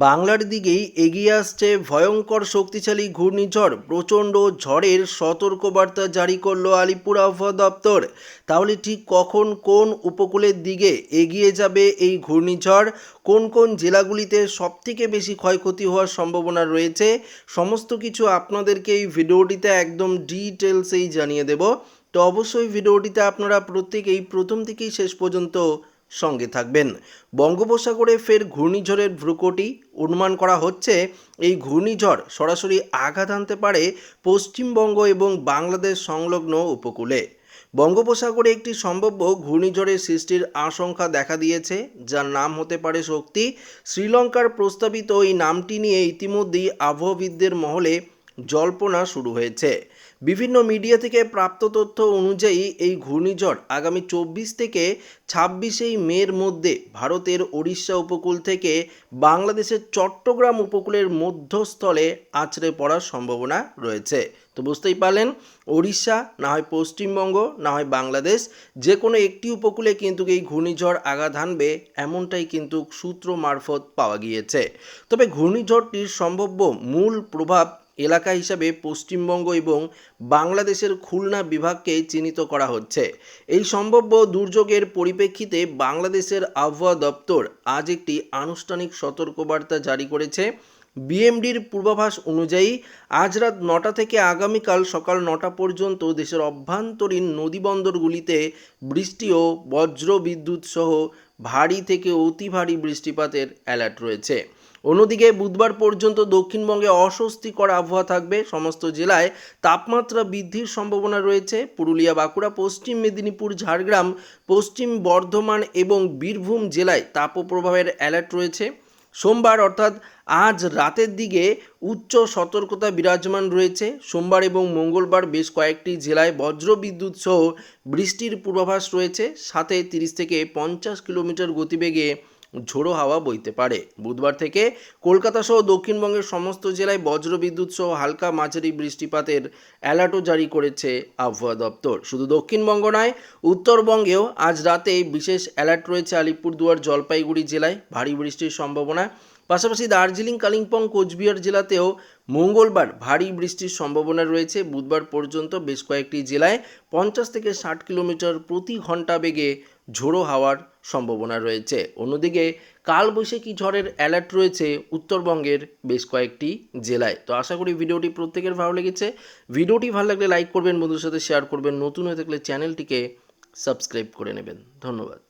বাংলার দিকেই এগিয়ে আসছে ভয়ঙ্কর শক্তিশালী ঘূর্ণিঝড়। প্রচণ্ড ঝড়ের সতর্কবার্তা জারি করল আলিপুর আবহাওয়া দপ্তর। তাহলে ঠিক কখন কোন উপকূলের দিকে এগিয়ে যাবে এই ঘূর্ণিঝড়? কোন কোন জেলাগুলিতে সবথেকে বেশি ক্ষয়ক্ষতি হওয়ার সম্ভাবনা রয়েছে? সমস্ত কিছু আপনাদেরকে এই ভিডিওটিতে একদম ডিটেলসেই জানিয়ে দেব। তো অবশ্যই ভিডিওটিতে আপনারা প্রত্যেকেই প্রথম থেকেই শেষ পর্যন্ত সঙ্গে থাকবেন। বঙ্গোপসাগরে ফের ঘূর্ণিঝড়ের ভ্রুকটি অনুমান করা হচ্ছে, এই ঘূর্ণিঝড় সরাসরি আঘাত আনতে পারে পশ্চিমবঙ্গ এবং বাংলাদেশ সংলগ্ন উপকূলে। বঙ্গোপসাগরে একটি সম্ভাব্য ঘূর্ণিঝড়ের সৃষ্টির আশঙ্কা দেখা দিয়েছে, যার নাম হতে পারে শক্তি। শ্রীলঙ্কার প্রস্তাবিত এই নামটি নিয়ে ইতিমধ্যেই আবহাওয়াবিদদের মহলে জল্পনা শুরু হয়েছে। বিভিন্ন মিডিয়া থেকে প্রাপ্ত তথ্য অনুযায়ী এই ঘূর্ণিঝড় আগামী চব্বিশ থেকে ছাব্বিশেই মের মধ্যে ভারতের ওড়িশা উপকূল থেকে বাংলাদেশের চট্টগ্রাম উপকূলের মধ্যস্থলে আছড়ে পড়ার সম্ভাবনা রয়েছে। তো বুঝতেই পারলেন, ওড়িশা, না হয় পশ্চিমবঙ্গ, না হয় বাংলাদেশ যে কোনো একটি উপকূলে কিন্তু এই ঘূর্ণিঝড় আঘাত হানবে, এমনটাই কিন্তু সূত্র মারফত পাওয়া গিয়েছে। তবে ঘূর্ণিঝড়টির সম্ভাব্য মূল প্রভাব এলাকা হিসাবে পশ্চিমবঙ্গ এবং বাংলাদেশের খুলনা বিভাগকে চিহ্নিত করা হচ্ছে। এই সম্ভাব্য দুর্যোগের পরিপ্রেক্ষিতে বাংলাদেশের আবহাওয়া দপ্তর আজ একটি আনুষ্ঠানিক সতর্কবার্তা জারি করেছে। বিএমডির পূর্বাভাস অনুযায়ী, আজ রাত নটা থেকে আগামীকাল সকাল নটা পর্যন্ত দেশের অভ্যন্তরীণ নদীবন্দরগুলিতে বৃষ্টি ও বজ্র বিদ্যুৎ সহ ভারী থেকে অতি ভারী বৃষ্টিপাতের অ্যালার্ট রয়েছে। অন্যদিকে বুধবার পর্যন্ত দক্ষিণবঙ্গে অস্বস্তিকর আবহাওয়া থাকবে। সমস্ত জেলায় তাপমাত্রা বৃদ্ধির সম্ভাবনা রয়েছে। পুরুলিয়া, বাঁকুড়া, পশ্চিম মেদিনীপুর, ঝাড়গ্রাম, পশ্চিম বর্ধমান এবং বীরভূম জেলায় তাপপ্রবাহের অ্যালার্ট রয়েছে। সোমবার অর্থাৎ আজ রাতের দিকে উচ্চ সতর্কতা বিরাজমান রয়েছে। সোমবার এবং মঙ্গলবার বেশ কয়েকটি জেলায় বজ্রবিদ্যুৎ সহ বৃষ্টির পূর্বাভাস রয়েছে। সাথে তিরিশ থেকে পঞ্চাশ কিলোমিটার গতিবেগে ঝোড়ো হাওয়া বইতে পারে। বুধবার থেকে কলকাতা সহ দক্ষিণবঙ্গের সমস্ত জেলায় বজ্রবিদ্যুৎ সহ হালকা মাঝারি বৃষ্টিপাতের অ্যালার্টও জারি করেছে আবহাওয়া দপ্তর। শুধু দক্ষিণবঙ্গ নয়, উত্তরবঙ্গেও আজ রাতে বিশেষ অ্যালার্ট রয়েছে আলিপুরদুয়ার, জলপাইগুড়ি জেলায়। ভারী বৃষ্টির সম্ভাবনা পাশাপাশি দার্জিলিং, কালিম্পং, কোচবিহার জেলাতেও মঙ্গলবার ভারী বৃষ্টির সম্ভাবনা রয়েছে। বুধবার পর্যন্ত বেশ কয়েকটি জেলায় পঞ্চাশ থেকে ষাট কিলোমিটার প্রতি ঘণ্টা বেগে ঝোড়ো হাওয়ার সম্ভাবনা রয়েছে। অন্যদিকে কালবৈশাখী ঝড়ের অ্যালার্ট রয়েছে উত্তরবঙ্গের বেশ কয়েকটি জেলায়। তো আশা করি ভিডিওটি প্রত্যেকের ভালো লেগেছে। ভিডিওটি ভালো লাগলে লাইক করবেন, বন্ধুদের সাথে শেয়ার করবেন। নতুন হয়ে থাকলে চ্যানেলটিকে সাবস্ক্রাইব করে নেবেন। ধন্যবাদ।